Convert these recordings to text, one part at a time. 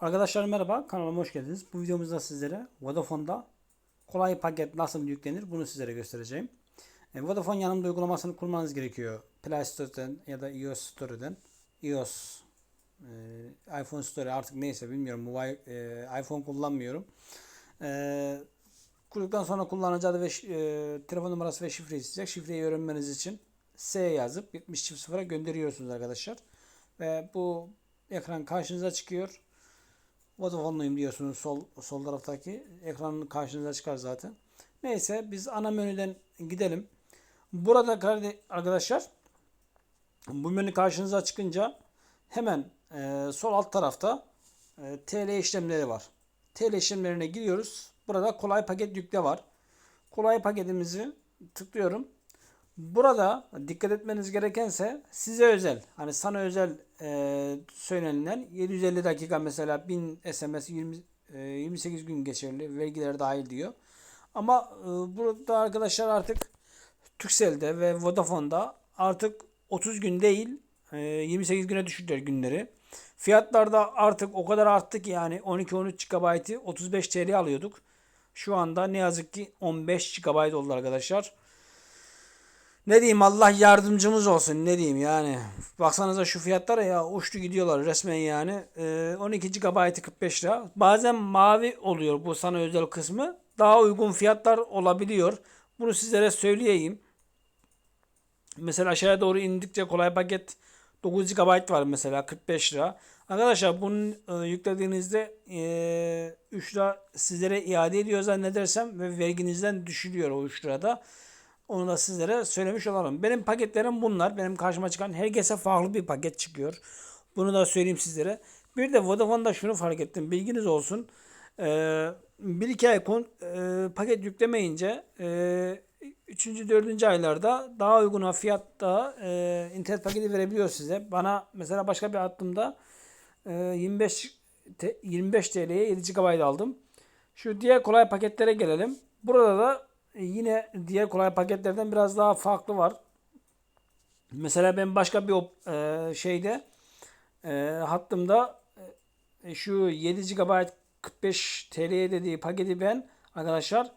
Arkadaşlar merhaba kanalıma hoş geldiniz. Bu videomuzda sizlere Vodafone'da kolay paket nasıl yüklenir bunu sizlere göstereceğim. E, Vodafone yanımda uygulamasını kurmanız gerekiyor. Play Store'dan ya da iOS Store'dan. iOS e, iPhone Store artık neyse bilmiyorum. Mobile, e, iPhone kullanmıyorum. E, kurduktan sonra kullanıcı adı ve e, telefon numarası ve şifreyi isteyecek. Şifreyi öğrenmeniz için S yazıp 70 çift sıfıra gönderiyorsunuz arkadaşlar. Ve bu ekran karşınıza çıkıyor. Vodafone'luyum diyorsunuz sol sol taraftaki ekranın karşınıza çıkar zaten. Neyse biz ana menüden gidelim. Burada arkadaşlar bu menü karşınıza çıkınca hemen e, sol alt tarafta e, TL işlemleri var. TL işlemlerine giriyoruz. Burada kolay paket yükle var. Kolay paketimizi tıklıyorum. Burada dikkat etmeniz gerekense size özel hani sana özel e, söylenilen 750 dakika mesela 1000 SMS 20, e, 28 gün geçerli vergiler dahil diyor. Ama e, burada arkadaşlar artık Turkcell'de ve Vodafone'da artık 30 gün değil e, 28 güne düşürdüler günleri. Fiyatlar da artık o kadar arttı ki yani 12-13 GB'ı 35 TL alıyorduk. Şu anda ne yazık ki 15 GB oldu arkadaşlar. Ne diyeyim Allah yardımcımız olsun ne diyeyim yani. Baksanıza şu fiyatlara ya uçtu gidiyorlar resmen yani. Ee, 12 GB 45 lira. Bazen mavi oluyor bu sana özel kısmı. Daha uygun fiyatlar olabiliyor. Bunu sizlere söyleyeyim. Mesela aşağıya doğru indikçe kolay paket 9 GB var mesela 45 lira. Arkadaşlar bunu e, yüklediğinizde e, 3 lira sizlere iade ediyor zannedersem ve verginizden düşülüyor o 3 lirada. Onu da sizlere söylemiş olalım. Benim paketlerim bunlar. Benim karşıma çıkan herkese farklı bir paket çıkıyor. Bunu da söyleyeyim sizlere. Bir de Vodafone'da şunu fark ettim. Bilginiz olsun. Ee, bir iki ay kon, e, paket yüklemeyince e, 3. 4. aylarda daha uygun fiyatta e, internet paketi verebiliyor size. Bana mesela başka bir attığımda e, 25 te- 25 TL'ye 7 GB aldım. Şu diğer kolay paketlere gelelim. Burada da yine diğer kolay paketlerden biraz daha farklı var. Mesela ben başka bir e, şeyde e, hattımda e, şu 7 GB 45 TL'ye dediği paketi ben arkadaşlar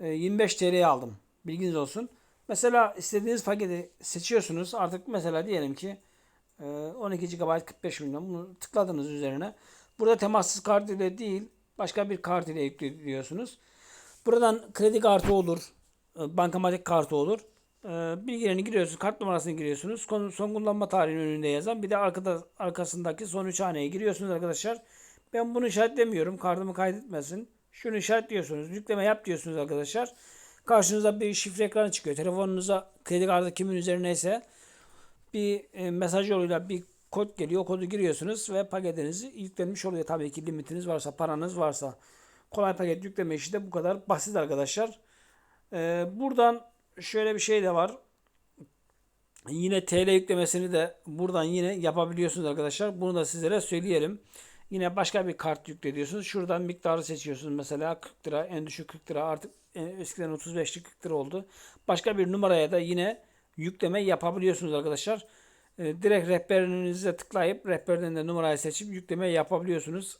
e, 25 TL'ye aldım. Bilginiz olsun. Mesela istediğiniz paketi seçiyorsunuz. Artık mesela diyelim ki e, 12 GB 45 milyon bunu tıkladınız üzerine. Burada temassız kart ile değil başka bir kart ile yüklüyorsunuz. Buradan kredi kartı olur. e, Bankamatik kartı olur. E, Bilgilerini giriyorsunuz. Kart numarasını giriyorsunuz. Son, kullanma tarihinin önünde yazan. Bir de arkada arkasındaki son üç haneye giriyorsunuz arkadaşlar. Ben bunu işaretlemiyorum. Kartımı kaydetmesin. Şunu işaretliyorsunuz. Yükleme yap diyorsunuz arkadaşlar. Karşınıza bir şifre ekranı çıkıyor. Telefonunuza kredi kartı kimin üzerineyse bir e, mesaj yoluyla bir kod geliyor. O kodu giriyorsunuz ve paketinizi yüklenmiş oluyor. Tabii ki limitiniz varsa, paranız varsa. Kolay paket yükleme işi de bu kadar basit arkadaşlar. Ee, buradan şöyle bir şey de var. Yine TL yüklemesini de buradan yine yapabiliyorsunuz arkadaşlar. Bunu da sizlere söyleyelim. Yine başka bir kart yüklediyorsunuz. Şuradan miktarı seçiyorsunuz. Mesela 40 lira, en düşük 40 lira. Artık e, eskiden 35'li 40 lira oldu. Başka bir numaraya da yine yükleme yapabiliyorsunuz arkadaşlar. E, direkt rehberinize tıklayıp rehberden de numarayı seçip yükleme yapabiliyorsunuz.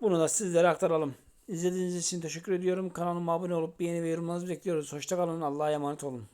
Bunu da sizlere aktaralım. İzlediğiniz için teşekkür ediyorum. Kanalıma abone olup beğeni ve yorumlarınızı bekliyoruz. Hoşçakalın. Allah'a emanet olun.